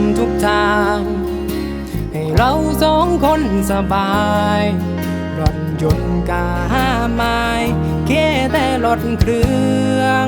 ำทุกทาง ให้เราสองคนสบายรถยนต์กาไม้แค่แต่รถเครื่อง